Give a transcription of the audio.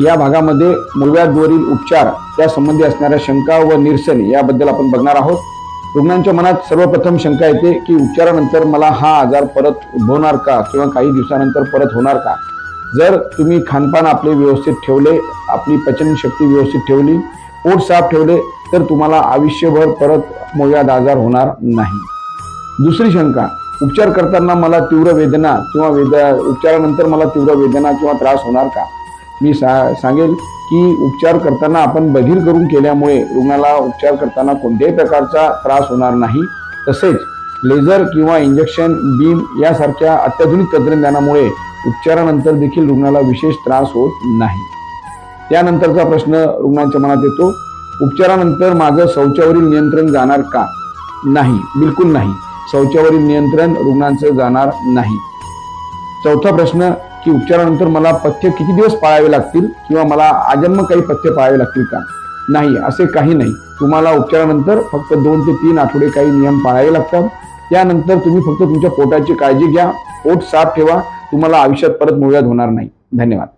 या भागामध्ये मूळव्याधवरील उपचार त्या संबंधी असणाऱ्या शंका व निरसन याबद्दल आपण बघणार आहोत. रुग्णांच्या मनात सर्वप्रथम शंका येते की उपचारानंतर मला हा आजार परत उद्भवणार का किंवा काही दिवसानंतर परत होणार का? जर तुम्ही खानपान आपले व्यवस्थित ठेवले आपली पचनशक्ती व्यवस्थित ठेवली पोट साफ ठेवले तर तुम्हाला आयुष्यभर परत मूळव्याध आजार होणार नाही. दुसरी शंका उपचार करताना मला तीव्र वेदना किंवा वेद उपचारानंतर मला तीव्र वेदना किंवा त्रास होणार का? मी सा सांगेल की उपचार करताना आपण बधीर करून केल्यामुळे रुग्णाला उपचार करताना कोणत्याही प्रकारचा त्रास होणार नाही. तसेच लेझर किंवा इंजेक्शन बीम यासारख्या अत्याधुनिक तंत्रज्ञानामुळे उपचारानंतर देखील रुग्णाला विशेष त्रास होत नाही. त्यानंतरचा प्रश्न रुग्णांच्या मनात येतो उपचारानंतर माझं शौचावरील नियंत्रण जाणार का? नाही बिलकुल नाही. शौचावरील नियंत्रण रुग्णांचं जाणार नाही. चौथा प्रश्न की उपचारानंतर मला पथ्य किती दिवस पाळावे लागतील किंवा मला आजन्म काही पथ्य पाळावे लागतील का? नाही असे काही नाही. तुम्हाला उपचारानंतर फक्त दोन ते तीन आठवडे काही नियम पाळावे लागतात. त्यानंतर तुम्ही फक्त तुमच्या पोटाची काळजी घ्या. पोट साफ ठेवा. तुम्हाला आयुष्यात परत मुळव्यात होणार नाही. धन्यवाद.